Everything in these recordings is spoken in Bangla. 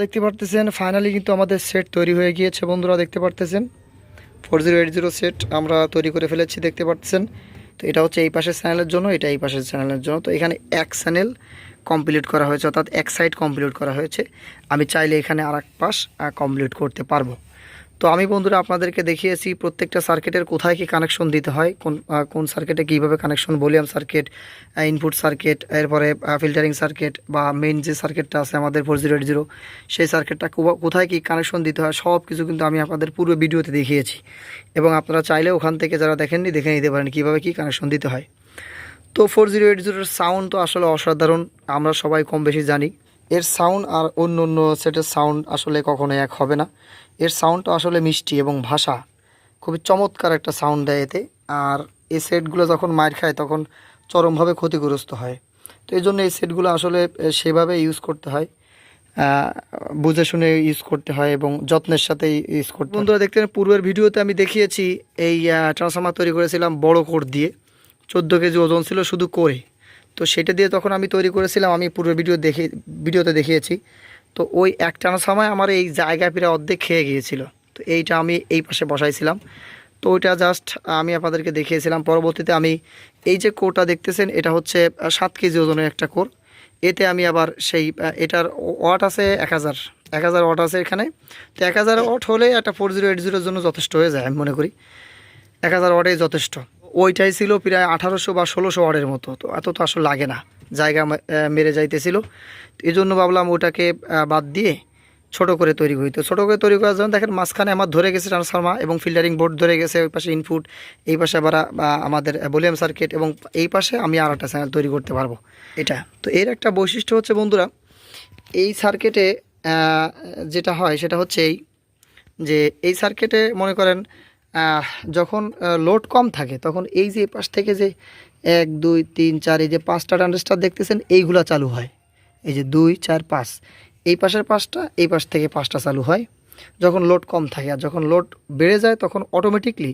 দেখতে পারতেছেন ফাইনালি কিন্তু আমাদের সেট তৈরি হয়ে গিয়েছে বন্ধুরা, দেখতে পারতেছেন। Four zero eight zero set আমরা তৈরি করে ফেলেছি, দেখতে পাচ্ছেন তো এটা হচ্ছে এই পাশের চ্যানেলের জন্য, এটা এই পাশের চ্যানেলের জন্য। তো এখানে এক চ্যানেল কমপ্লিট করা হয়েছে, অর্থাৎ এক সাইড কমপ্লিট করা হয়েছে। আমি চাইলে এখানে আর এক পাশ কমপ্লিট করতে পারব। তো আমি বন্ধুরা আপনাদেরকে দেখিয়েছি প্রত্যেকটা সার্কিটের কোথায় কি কানেকশন দিতে হয়, কোন কোন সার্কিটে কীভাবে connection volume circuit input circuit এরপরে ফিল্টারিং সার্কিট বা মেইন যে সার্কিটটা আছে আমাদের ফোর জিরো এইট জিরো সেই সার্কিটটা কোথায় কি কানেকশন দিতে হয়, সব কিছু কিন্তু আমি আপনাদের পূর্বে ভিডিওতে দেখিয়েছি। এবং আপনারা চাইলে ওখান থেকে যারা দেখেননি, দেখে নিতে পারেন কীভাবে কি কানেকশন দিতে হয়। তো ফোর জিরো এইট জিরোর সাউন্ড তো আসলে অসাধারণ, আমরা সবাই কম বেশি জানি। এর সাউন্ড আর অন্য অন্য সেটের সাউন্ড আসলে কখনো এক হবে না। এর সাউন্ডটা আসলে মিষ্টি এবং ভাষা খুবই চমৎকার একটা সাউন্ড দেয় এতে। আর এই সেটগুলো যখন মার খায়, তখন চরমভাবে ক্ষতিগ্রস্ত হয়। তো এই জন্য এই সেটগুলো আসলে সেভাবে ইউজ করতে হয়। বুঝে শুনে ইউজ করতে হয় এবং যত্নের সাথে ইউজ করতে বন্ধুরা, দেখতে পূর্বের ভিডিওতে আমি দেখিয়েছি, এই ট্রান্সফর্মার তৈরি করেছিলাম বড় কোর দিয়ে। চোদ্দ কেজি ওজন ছিল শুধু করে। তো সেটা দিয়ে তখন আমি তৈরি করেছিলাম, আমি পূর্বের ভিডিও দেখে, ভিডিওতে দেখিয়েছি। তো ওই এক টানা সময় আমার এই জায়গা প্রায় অর্ধেক খেয়ে গিয়েছিল। তো এইটা আমি এই পাশে বসাইছিলাম। তো ওইটা জাস্ট আমি আপনাদেরকে দেখিয়েছিলাম। পরবর্তীতে আমি এই যে কোরটা দেখতেছেন, এটা হচ্ছে সাত কেজি ওজনের একটা কোর। এতে আমি আবার সেই এটার ওয়াট আছে এক হাজার। এক হাজার ওয়াট আছে এখানে। তো এক হাজার ওয়াট হলে একটা ফোর জিরো এইট জিরোর জন্য যথেষ্ট হয়ে যায়, আমি মনে করি। এক হাজার ওয়াটেই যথেষ্ট। ওইটাই ছিল প্রায় আঠারোশো বা ষোলোশো ওয়াটের মতো। তো এত তো আসলে লাগে না। জায়গা মেরে যাইতেছিল। এই জন্য ভাবলাম ওটাকে বাদ দিয়ে ছোট করে তৈরি করি। তো ছোটো করে তৈরি করার জন্য দেখেন মাঝখানে আমার ধরে গেছে ট্রান্সফার্মার এবং ফিল্টারিং বোর্ড ধরে গেছে, ওই পাশে ইনপুট, এই পাশে আবার আমাদের ভলিউম সার্কিট এবং এই পাশে আমি আর একটা চ্যানেল তৈরি করতে পারব। এটা। তো এর একটা বৈশিষ্ট্য হচ্ছে বন্ধুরা, এই সার্কিটে যেটা হয় সেটা হচ্ছে এই যে, এই সার্কিটে মনে করেন যখন লোড কম থাকে, তখন এই যে পাশ থেকে যে এক, দুই, তিন, চার, এই যে পাঁচটা ট্রানজিস্টার দেখতেছেন, এইগুলা চালু হয়। এই যে দুই, চার, পাঁচ। এই পাশের পাঁচটা, এই পাশ থেকে পাঁচটা চালু হয়। যখন লোড কম থাকে আর যখন লোড বেড়ে যায়, তখন অটোমেটিকলি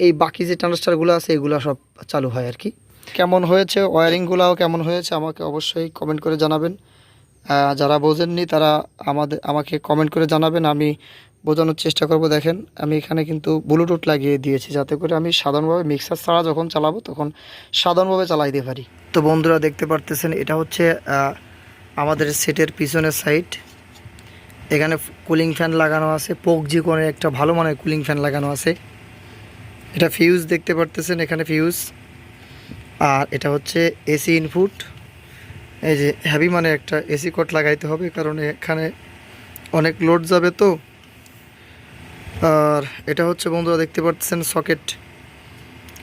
এই বাকি যে ট্রানজিস্টারগুলো আছে, এগুলো সব চালু হয় আর কি। কেমন হয়েছে? ওয়ারিংগুলোও কেমন হয়েছে? আমাকে অবশ্যই কমেন্ট করে জানাবেন। যারা বোঝেননি, তারা আমাদের, আমাকে কমেন্ট করে জানাবেন। আমি বোঝানোর চেষ্টা করব, দেখেন। আমি এখানে কিন্তু ব্লুটুথ লাগিয়ে দিয়েছি যাতে করে আমি সাধারণভাবে মিক্সার ছাড়া যখন চালাবো তখন সাধারণভাবে চালাইতে পারি। তো বন্ধুরা দেখতে পারতেছেন, এটা হচ্ছে আমাদের সেটের পিছনের সাইড। এখানে কুলিং ফ্যান লাগানো আছে, পোকজি কোণে একটা ভালো মানের কুলিং ফ্যান লাগানো আছে। এটা ফিউজ দেখতে পারতেছেন, এখানে ফিউজ। আর এটা হচ্ছে এসি ইনপুট। এই যে হ্যাভি মানে একটা এসি কোট লাগাইতে হবে, কারণ এখানে অনেক লোড যাবে তো। আর এটা হচ্ছে বন্ধুরা দেখতে পাচ্ছেন সকেট।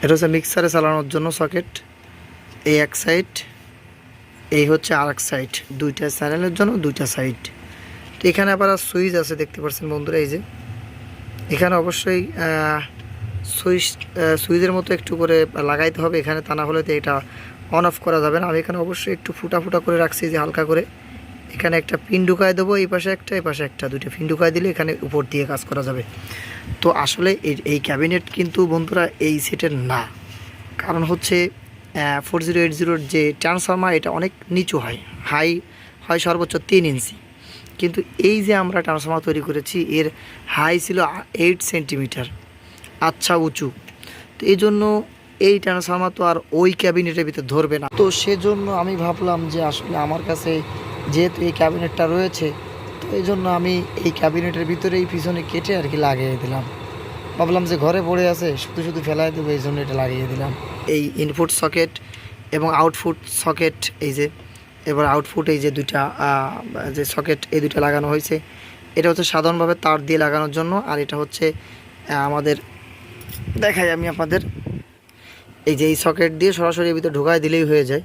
এটা হচ্ছে মিক্সারে চালানোর জন্য সকেট। এই এক সাইড, এই হচ্ছে আর এক সাইড। দুইটা চ্যানেলের জন্য দুইটা সাইড। তো এখানে আবার সুইচ আছে দেখতে পাচ্ছেন বন্ধুরা, এই যে। এখানে অবশ্যই সুইচ সুইচের মতো একটু করে লাগাইতে হবে। এখানে তা না হলে তো এটা অন অফ করা যাবে না। আমি এখানে অবশ্যই একটু ফুটা ফুটা করে রাখছি যে হালকা করে। এখানে একটা পিন ঢুকায় দেবো, এই পাশে একটা, এই পাশে একটা, দুইটা পিন ঢুকায় দিলে এখানে উপর দিয়ে কাজ করা যাবে। তো আসলে এই এই ক্যাবিনেট কিন্তু বন্ধুরা এই সেটের না। কারণ হচ্ছে ফোর জিরো এইট জিরোর যে ট্রান্সফর্মার, এটা অনেক নিচু হয়। হাই, হয় সর্বোচ্চ তিন ইঞ্চি। কিন্তু এই যে আমরা ট্রান্সফর্মার তৈরি করেছি, এর হাই ছিল এইট সেন্টিমিটার। আচ্ছা উঁচু। তো এই জন্য এই ট্রান্সফর্মার তো আর ওই ক্যাবিনেটের ভিতরে ধরবে না। তো সেজন্য আমি ভাবলাম যে আসলে আমার কাছে যেহেতু এই ক্যাবিনেটটা রয়েছে, তো এই জন্য আমি এই ক্যাবিনেটের ভিতরে এই পিছনে কেটে আর কি লাগিয়ে দিলাম। ভাবলাম যে ঘরে পড়ে আছে, শুধু শুধু ফেলাই দেবো, এই জন্য এটা লাগিয়ে দিলাম। এই ইনপুট সকেট এবং আউটপুট সকেট এই যে, এবার আউটপুট এই যে দুইটা যে সকেট এই দুইটা লাগানো হয়েছে, এটা হচ্ছে সাধারণভাবে তার দিয়ে লাগানোর জন্য, আর এটা হচ্ছে আমাদের, দেখাই আমি আপনাদের, এই যে এই সকেট দিয়ে সরাসরি ভিতরে ঢোকায় দিলেই হয়ে যায়।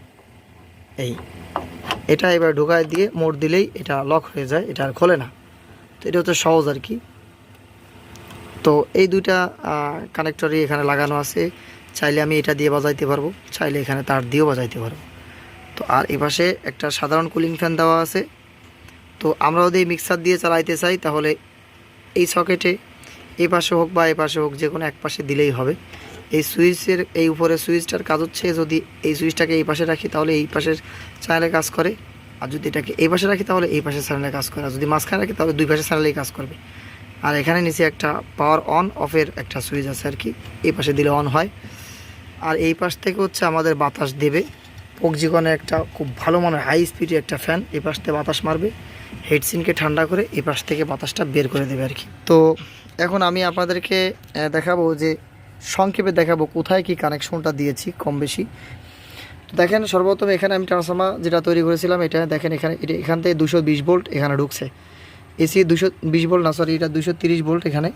এই। এটা এবার ঢোকায় দিয়ে মোড় দিলেই এটা লক হয়ে যায়, এটা আর খোলে না। তো এটা হচ্ছে সহজ আর কি। তো এই দুইটা কানেক্টরই এখানে লাগানো আছে। চাইলে আমি এটা দিয়ে বাজাইতে পারব, চাইলে এখানে তার দিয়েও বাজাইতে পারব। তো আর এপাশে একটা সাধারণ কুলিং ফ্যান দেওয়া আছে। তো আমরা যদি মিক্সার দিয়ে চালাইতে চাই, তাহলে এই সকেটে এই পাশে হোক বা এই পাশে হোক যে কোনো এক পাশে দিলেই হবে। এই সুইচের, এই উপরে সুইচটার কাজ হচ্ছে যদি এই সুইচটাকে এই পাশে রাখি তাহলে এই পাশের চ্যানেলে কাজ করে। আর যদি এটাকে এই পাশে রাখি তাহলে এই পাশে চ্যানেলে কাজ করে। আর যদি মাঝখানে রাখি তাহলে দুই পাশে চ্যানেলেই কাজ করবে। আর এখানে নিচে একটা পাওয়ার অন অফের একটা সুইচ আছে আর কি। এই পাশে দিলে অন হয়। আর এই পাশ থেকে হচ্ছে আমাদের বাতাস দেবে। পকজিকনের একটা খুব ভালো মানের হাই স্পিডে একটা ফ্যান এই পাশ থেকে বাতাস মারবে। হেডসিনকে ঠান্ডা করে এই পাশ থেকে বাতাসটা বের করে দেবে আর কি। তো এখন আমি আপনাদেরকে দেখাবো যে সংক্ষেপে দেখাবো কোথায় কি কানেকশনটা দিয়েছি কম বেশি। তো দেখেন, সর্বপ্রথম এখানে আমি ট্রান্সফর্মার যেটা তৈরি করেছিলাম, এটা দেখেন এখানে, এটা এখান থেকে দুশো বিশ ভোল্ট এখানে ঢুকছে। এসি দুশো বিশ ভোল্ট না সরি এটা দুশো তিরিশ ভোল্ট এখানে।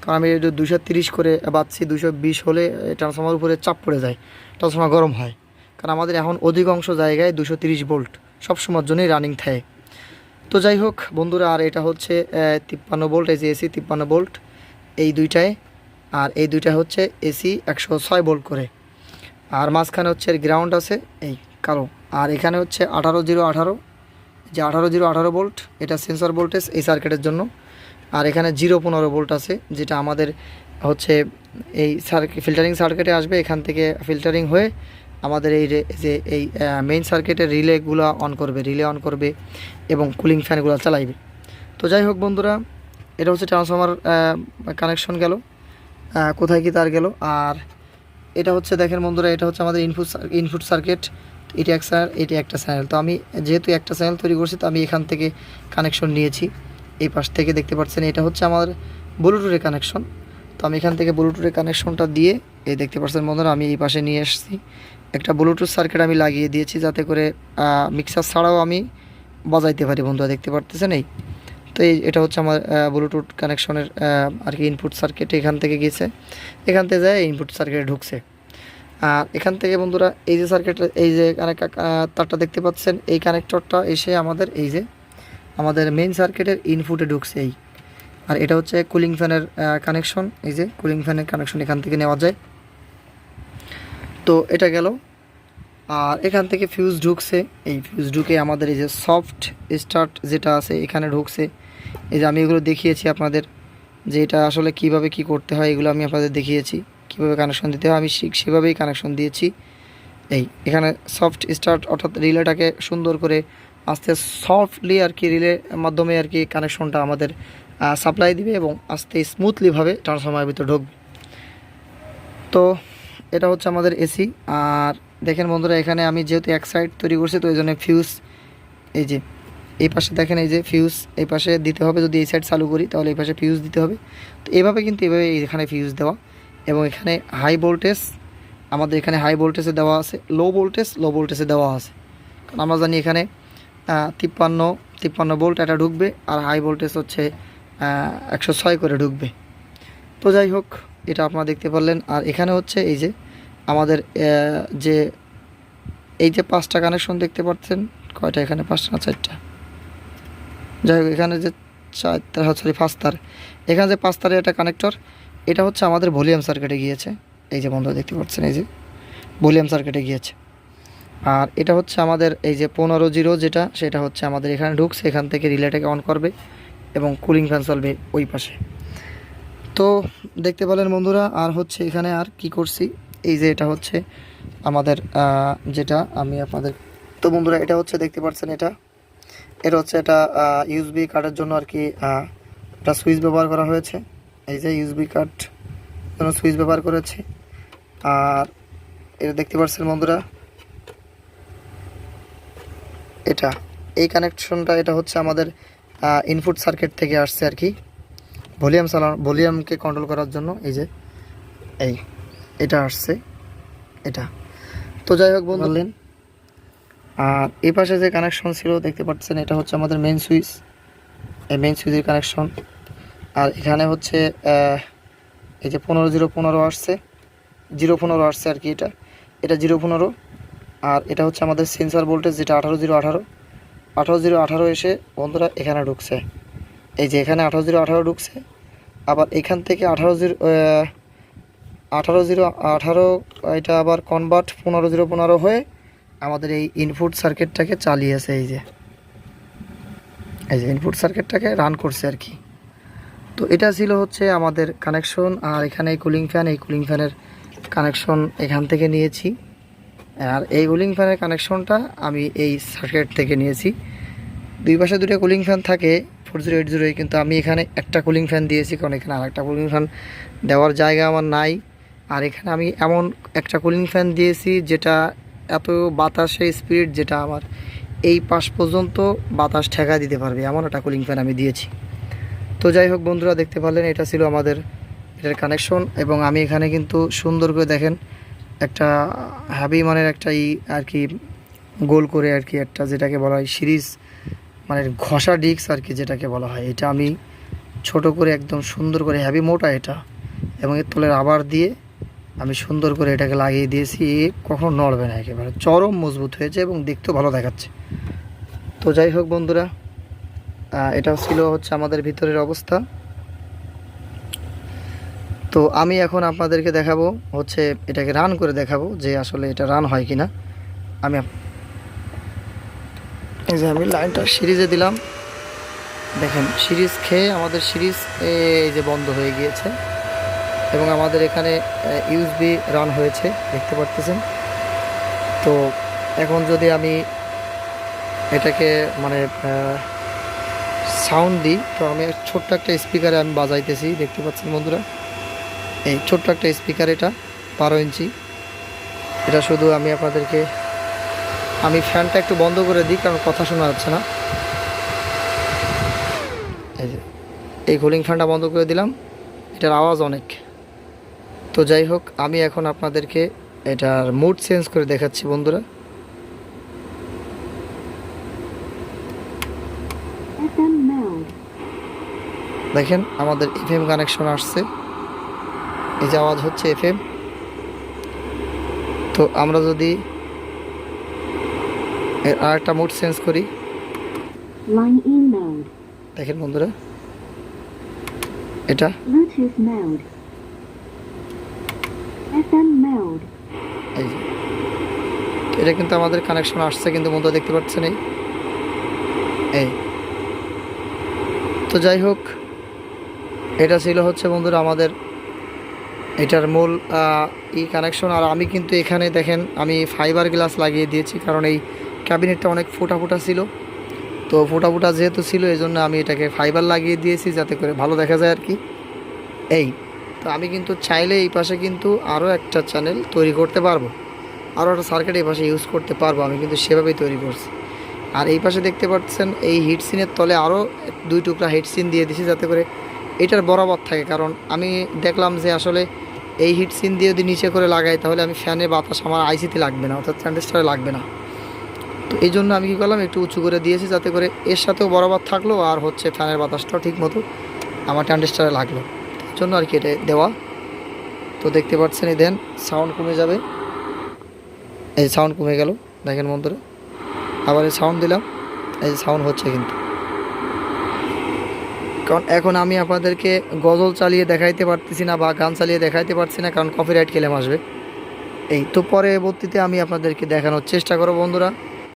কারণ আমি এটা দুশো তিরিশ করে বাঁচছি দুশো বিশ হলে ট্রান্সফর্মার উপরে চাপ পড়ে যায়, ট্রান্সফর্মার গরম হয়। কারণ আমাদের এখন অধিকাংশ জায়গায় দুশো তিরিশ ভোল্ট, সবসময়ের জন্যই রানিং থাকে। তো যাই হোক, বন্ধুরা, আর এটা হচ্ছে তিপ্পান্ন ভোল্ট, এই যে এসি তিপ্পান্ন ভোল্ট, এই দুইটায়। আর এই দুইটা হচ্ছে এসি একশো ছয় বোল্ট করে। আর মাঝখানে হচ্ছে গ্রাউন্ড আছে এই কালো। আর এখানে হচ্ছে আঠারো জিরো আঠারো। যে আঠারো জিরো আঠারো ভোল্ট, এটা সেন্সর ভোল্টেজ এই সার্কিটের জন্য। আর এখানে জিরো পনেরো ভোল্ট আছে, যেটা আমাদের হচ্ছে এই সার্কিট ফিল্টারিং সার্কিটে আসবে। এখান থেকে ফিল্টারিং হয়ে আমাদের এই যে, এই মেইন সার্কিটের রিলেগুলো অন করবে রিলে অন করবে এবং কুলিং ফ্যানগুলো চালাইবে। তো যাই হোক বন্ধুরা, এটা হচ্ছে ট্রান্সফর্মার কানেকশন গেল। কোথায় কি তার গেল? আর এটা হচ্ছে, দেখেন বন্ধুরা, এটা হচ্ছে আমাদের ইনপুট ইনপুট সার্কিট এটি এক চ্যানেল এটি একটা চ্যানেল তো আমি যেহেতু একটা চ্যানেল তৈরি করছি, তো আমি এখান থেকে কানেকশন নিয়েছি। এই পাশ থেকে দেখতে পাচ্ছেন, এটা হচ্ছে আমার ব্লুটুথের কানেকশন তো আমি এখান থেকে ব্লুটুথের কানেকশনটা দিয়ে, এই দেখতে পাচ্ছেন বন্ধুরা, আমি এই পাশে নিয়ে এসেছি। একটা ব্লুটুথ সার্কিট আমি লাগিয়ে দিয়েছি যাতে করে মিক্সার ছাড়াও আমি বাজাইতে পারি বন্ধুরা, দেখতে পারতেছেন এই? তো এই এটা হচ্ছে আমার ব্লুটুথ কানেকশনের আর কি ইনপুট সার্কিট এখান থেকে গেছে এখান থেকে যায় ইনপুট সার্কিটে ঢুকছে। আর এখান থেকে বন্ধুরা, এই যে সার্কিট এই যে কানেক্ট তারটা দেখতে পাচ্ছেন, এই কানেক্টরটা এসে আমাদের, এই যে আমাদের মেইন সার্কিটের ইনপুটে ঢুকছে এই। আর এটা হচ্ছে কুলিং ফ্যানের কানেকশন এই যে কুলিং ফ্যানের কানেকশন এখান থেকে নেওয়া যায়। তো এটা গেল। আর এখান থেকে ফিউজ ঢুকছে। এই ফিউজ ঢুকে আমাদের এই যে সফট স্টার্ট যেটা আছে, এখানে ঢুকছে। এই যে আমি এগুলো দেখিয়েছি আপনাদের, যে এটা আসলে কীভাবে কি করতে হয়, এগুলো আমি আপনাদের দেখিয়েছি। কীভাবে কানেকশন দিতে হয়, আমি সেভাবেই কানেকশন দিয়েছি। এই, এখানে সফট স্টার্ট অর্থাৎ রিলেটাকে সুন্দর করে আস্তে সফটলি আর কি রিলের মাধ্যমে আর কি কানেকশনটা আমাদের সাপ্লাই দিবে এবং আস্তে স্মুথলিভাবে ট্রান্সফর্মারের ভিতরে ঢুকবে। তো এটা হচ্ছে আমাদের এসি আর দেখেন বন্ধুরা, এখানে আমি যেহেতু এক সাইড তৈরি করছি, তো এই জন্য ফিউজ এই যে এই পাশে দেখেন এই যে ফিউজ এই পাশে দিতে হবে, যদি এই সাইড চালু করি, তাহলে এই পাশে ফিউজ দিতে হবে। তো এভাবে কিন্তু এভাবে এখানে ফিউজ দেওয়া। এবং এখানে হাই ভোল্টেজ আমাদের এখানে হাই ভোল্টেজে দেওয়া আছে। লো ভোল্টেজ লো ভোল্টেজে দেওয়া আছে। কারণ আমরা জানি এখানে তিপ্পান্ন তিপ্পান্ন ভোল্ট এটা ঢুকবে, আর হাই ভোল্টেজ হচ্ছে একশো ছয় করে ঢুকবে। তো যাই হোক, এটা আপনারা দেখতে পারলেন। আর এখানে হচ্ছে এই যে, আমাদের যে, এই যে পাঁচটা কানেকশন দেখতে পাচ্ছেন, কয়টা এখানে? পাঁচটা না চারটা? যাই হোক, এখানে যে চারটা সরি পাঁচতার এখানে যে পাঁচতারের একটা কানেক্টর এটা হচ্ছে আমাদের ভলিউম সার্কিটে গিয়েছে। এই যে বন্ধুরা দেখতে পাচ্ছেন, এই যে ভলিউম সার্কিটে গিয়েছে। আর এটা হচ্ছে আমাদের এই যে পনেরো জিরো যেটা, সেটা হচ্ছে আমাদের এখানে ঢুকছে, এখান থেকে রিলেটাকে অন করবে এবং কুলিং ফ্যান চলবে ওই পাশে। তো দেখতে পেলেন বন্ধুরা, আর হচ্ছে এখানে আর কি করছি? এই যে এটা হচ্ছে আমাদের যেটা আমি আপনাদের তো বন্ধুরা, এটা হচ্ছে দেখতে পাচ্ছেন এটা এটা হচ্ছে এটা ইউএসবি কার্ডের জন্য আর কি একটা সুইচ ব্যবহার করা হয়েছে। এই যে ইউএসবি কার্ড জন্য সুইচ ব্যবহার করেছে। আর এটা দেখতে পাচ্ছেন বন্ধুরা, এটা, এই কানেকশনটা এটা হচ্ছে আমাদের ইনপুট সার্কিট থেকে আসছে আর কি। ভলিউম চালানো, ভলিউমকে কন্ট্রোল করার জন্য, এই যে, এই, এটা আসছে, এটা। তো যাই হোক বললেন। আর এই পাশে যে কানেকশন ছিল, দেখতে পাচ্ছেন, এটা হচ্ছে আমাদের মেন সুইচ এই মেন সুইচের কানেকশন আর এখানে হচ্ছে এই যে পনেরো জিরো পনেরো আসছে। জিরো পনেরো আসছে আর কি এটা। এটা জিরো পনেরো। আর এটা হচ্ছে আমাদের সেন্সার ভোল্টেজ যেটা আঠারো জিরো আঠারো। আঠারো জিরো আঠারো এসে বন্ধুরা এখানে ঢুকছে। এই যে এখানে আঠারো জিরো আঠারো ঢুকছে। আবার এখান থেকে আঠারো জিরো আঠারো জিরো আঠারো, এটা আবার কনভার্ট পনেরো জিরো পনেরো হয়ে আমাদের এই ইনপুট সার্কিটটাকে চালিয়েছে, এই যে। এই যে ইনপুট সার্কিটটাকে রান করছে আর কি। তো এটা ছিল হচ্ছে আমাদের কানেকশন আর এখানে এই কুলিং ফ্যান এই কুলিং ফ্যানের কানেকশন এখান থেকে নিয়েছি। আর এই কুলিং ফ্যানের কানেকশনটা আমি এই সার্কিট থেকে নিয়েছি। দুই পাশে দুটো কুলিং ফ্যান থাকে ফোর জিরো এইট জিরো কিন্তু আমি এখানে একটা কুলিং ফ্যান দিয়েছি, কারণ এখানে আরেকটা কুলিং ফ্যান দেওয়ার জায়গা আমার নাই। আর এখানে আমি এমন একটা কুলিং ফ্যান দিয়েছি, যেটা এত বাতাসে স্পিড যেটা আমার, এই পাশ পর্যন্ত বাতাস ঠেকা দিতে পারবে, এমন একটা কুলিং ফ্যান আমি দিয়েছি। তো যাই হোক বন্ধুরা, দেখতে পারলেন, এটা ছিল আমাদের এটার কানেকশন এবং আমি এখানে কিন্তু সুন্দর করে দেখেন, একটা হ্যাভি মানের একটা ই আর কি গোল করে আর কি একটা যেটাকে বলা হয় সিরিজ মানে ঘষা ডিস্ক আর কি যেটাকে বলা হয়। এটা আমি ছোট করে একদম সুন্দর করে হ্যাভি মোটা এটা এবং এর তলের আবার দিয়ে আমি সুন্দর করে এটাকে লাগিয়ে দিয়েছি, কখনো নড়বে না একেবারে। চরম মজবুত হয়েছে এবং দেখতেও ভালো দেখাচ্ছে। তো যাই হোক বন্ধুরা এটা ছিল হচ্ছে আমাদের ভিতরের অবস্থা। তো আমি এখন আপনাদেরকে দেখাবো, হচ্ছে এটাকে রান করে দেখাবো যে আসলে এটা রান হয় কি না আমি এই যে আমি লাইনটা সিরিজে দিলাম। দেখেন, সিরিজ খেয়ে আমাদের সিরিজ, এই যে বন্ধ হয়ে গিয়েছে। এবং আমাদের এখানে ইউএসবি রান হয়েছে, দেখতে পারতেছেন। তো এখন যদি আমি এটাকে মানে সাউন্ড দিই, তো আমি ছোট্ট একটা স্পিকারে আমি বাজাইতেছি, দেখতে পাচ্ছেন বন্ধুরা? এই ছোট্ট একটা স্পিকার এটা, বারো ইঞ্চি। এটা শুধু আমি আপনাদেরকে, আমি ফ্যানটা একটু বন্ধ করে দিই, কারণ কথা শোনা যাচ্ছে না। এই যে, এই কুলিং ফ্যানটা বন্ধ করে দিলাম। এটার আওয়াজ অনেক। তো যাই হোক আমি এখন আপনাদেরকে এটার মুড চেঞ্জ করে দেখাচ্ছি বন্ধুরা। দেখেন আমাদের এফএম কানেকশন আসছে। এই যে আওয়াজ হচ্ছে এফএম তো আমরা যদি এর আর একটা মুড চেঞ্জ করি mode. দেখেন বন্ধুরা এটা এটা কিন্তু আমাদের কানেকশন আসছে কিন্তু বন্ধুরা দেখতে পাচ্ছেন এই। এই। তো যাই হোক, এটা ছিল হচ্ছে বন্ধুরা আমাদের এটার মূল ই কানেকশন আর আমি কিন্তু এখানে দেখেন, আমি ফাইবার গ্লাস লাগিয়ে দিয়েছি কারণ এই ক্যাবিনেটটা অনেক ফোটা ফোটা ছিল। তো ফোটা ফোটা যেহেতু ছিল এই জন্য আমি এটাকে ফাইবার লাগিয়ে দিয়েছি যাতে করে ভালো দেখা যায় আর কি। এই। তো আমি কিন্তু চাইলে এই পাশে কিন্তু আরও একটা চ্যানেল তৈরি করতে পারব। আরও একটা সার্কিট এই পাশে ইউজ করতে পারব আমি, কিন্তু সেভাবেই তৈরি করছি। আর এই পাশে দেখতে পাচ্ছেন, এই হিট সিনের তলে আরও দুই টুকরা হিট সিন দিয়ে দিছি যাতে করে এটার বরাবর থাকে। কারণ আমি দেখলাম যে আসলে এই হিট সিন দিয়ে যদি নিচে করে লাগাই, তাহলে আমি ফ্যানে বাতাস আমার আইসিতে লাগবে না, অর্থাৎ ট্রান্সিস্টারে লাগবে না। তো এই জন্য আমি কী করলাম, একটু উঁচু করে দিয়েছি যাতে করে এর সাথেও বরাবর থাকল আর হচ্ছে ফ্যানের বাতাসটাও ঠিক মতো আমার ট্রান্সিস্টারে লাগল। জন্য আর কি এটা দেওয়া। তো দেখতে পাচ্ছেন, এই দেন সাউন্ড কমে যাবে। এই সাউন্ড কমে গেল, দেখেন বন্ধুরা। আবার এই সাউন্ড দিলাম, এই সাউন্ড হচ্ছে কিন্তু। কারণ এখন আমি আপনাদেরকে গজল চালিয়ে দেখাইতে পারতেছি না বা গান চালিয়ে দেখাইতে পারছি না, কারণ কপিরাইট ক্লেম আসবে। এই, তো পরবর্তীতে আমি আপনাদেরকে দেখানোর চেষ্টা করব বন্ধুরা।